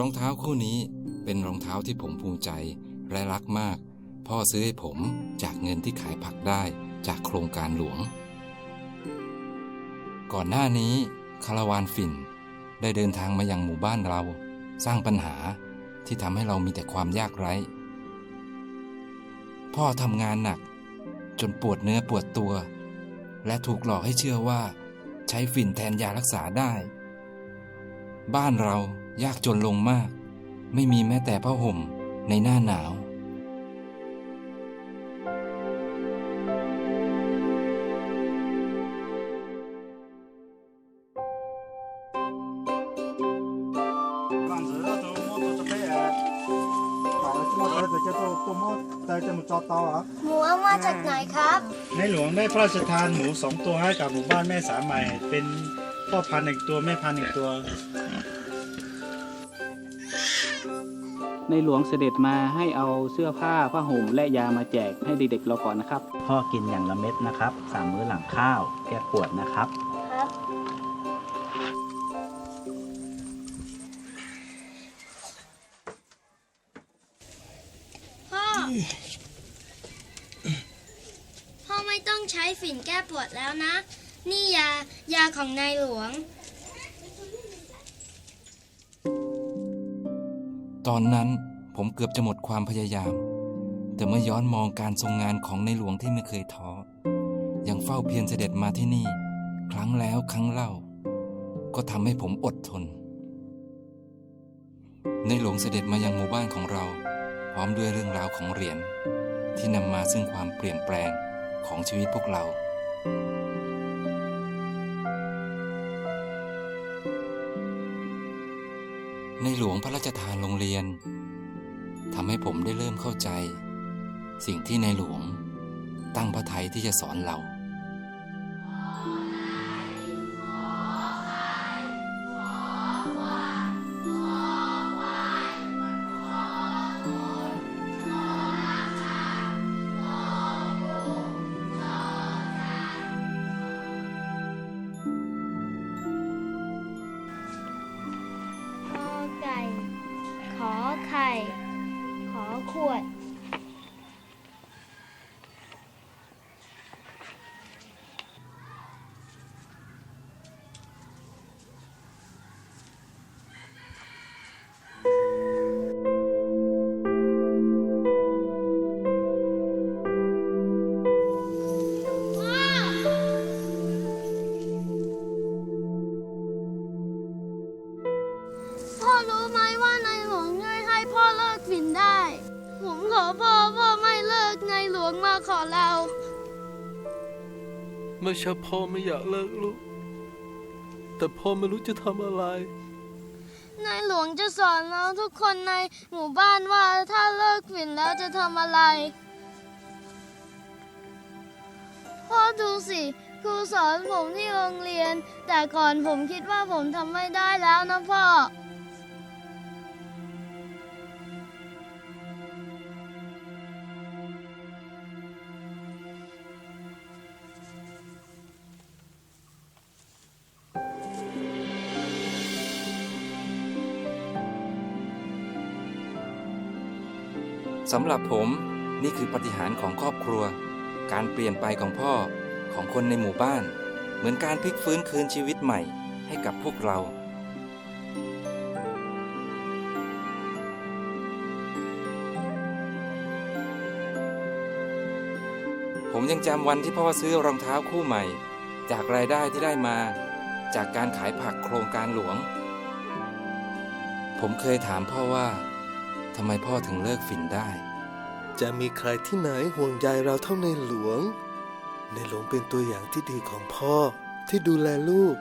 รองเท้าคู่นี้เป็นรองเท้าที่ผมภูมิใจและรักมาก พ่อซื้อให้ผมจากเงินที่ขายผักได้จากโครงการหลวง ก่อนหน้านี้คาราวานฝิ่นได้เดินทางมายังหมู่บ้านเรา สร้างปัญหาที่ทำให้เรามีแต่ความยากไร้ พ่อทำงานหนัก จนปวดเนื้อปวดตัว และถูกหลอกให้เชื่อว่า ใช้ฝิ่นแทนยารักษาได้ บ้านเรายากจนลงมาก ไม่มีแม้แต่ผ้าห่มในหน้าหนาว หมูเอามาจากไหนครับ ในหลวงได้พระราชทานหมูสองตัวให้กับหมู่บ้านแม่สาใหม่ เป็นพ่อพันธุ์หนึ่งตัวแม่พันธุ์หนึ่งตัว ในหลวงเสด็จมาให้เอาเสื้อผ้าผ้าห่มและยามาแจกให้เด็กๆเราก่อนนะครับ พ่อกินอย่างละเม็ดนะครับสามมื้อหลังข้าวแก้ปวดนะครับ ครับ พ่อ พ่อไม่ต้องใช้ฝิ่นแก้ปวดแล้วนะ นี่ยายาของนายหลวง ตอนนั้นผมเกือบจะหมดความพยายาม แต่เมื่อย้อนมองการทรงงานของในหลวงที่ไม่เคยท้อ ยังเฝ้าเพียรเสด็จมาที่นี่ ครั้งแล้วครั้งเล่า ก็ทำให้ผมอดทน ในหลวงเสด็จมายังหมู่บ้านของเรา พร้อมด้วยเรื่องราวของเหรียญที่นำมาซึ่งความเปลี่ยนแปลงของชีวิตพวกเรา ในหลวงพระราชทานโรงเรียนทำให้ผมได้เริ่มเข้าใจ สิ่งที่ในหลวงตั้งพระไทยที่จะสอนเรา ข งมาขอเราไม่ใช่พ่อไม่อยากเลิกลูก แต่พ่อไม่รู้จะทำอะไรในหลวงจะสอนเราทุกคนในหมู่บ้านว่าถ้าเลิกฝิ่นแล้วจะทำอะไร พ่อดูสิครูสอนผมที่โรงเรียน แต่ก่อนผมคิดว่าผมทำไม่ได้แล้วนะพ่อ สำหรับผมนี่คือปฏิหารของครอบครัว การเปลี่ยนไปของพ่อของคนในหมู่บ้าน เหมือนการพลิกฟื้นคืนชีวิตใหม่ให้กับพวกเราผมยังจำวันที่พ่อซื้อรองเท้าคู่ใหม่ จากรายได้ที่ได้มา จากการขายผักโครงการหลวง ผมเคยถามพ่อว่า ทำไมพ่อถึงเลิกฝิ่นได้ จะมีใครที่ไหนห่วงใยเราเท่าในหลวง ในหลวงเป็นตัวอย่างที่ดีของพ่อที่ดูแลลูก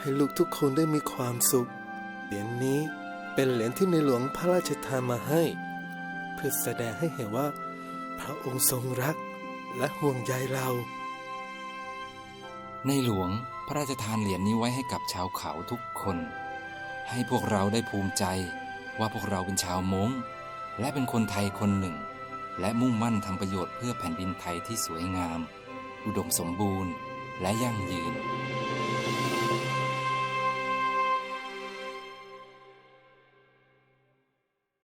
ให้ลูกทุกคนได้มีความสุข เหรียญนี้เป็นเหรียญที่ในหลวงพระราชทานมาให้ เพื่อแสดงให้เห็นว่า พระองค์ทรงรักและห่วงใยเรา ในหลวงพระราชทานเหรียญนี้ไว้ให้กับชาวเขาทุกคน ให้พวกเราได้ภูมิใจ ว่าพวกเราเป็นชาวม้ง และเป็นคนไทยคนหนึ่ง และมุ่งมั่นทำประโยชน์เพื่อแผ่นดินไทยที่สวยงาม อุดมสมบูรณ์ และยั่งยืน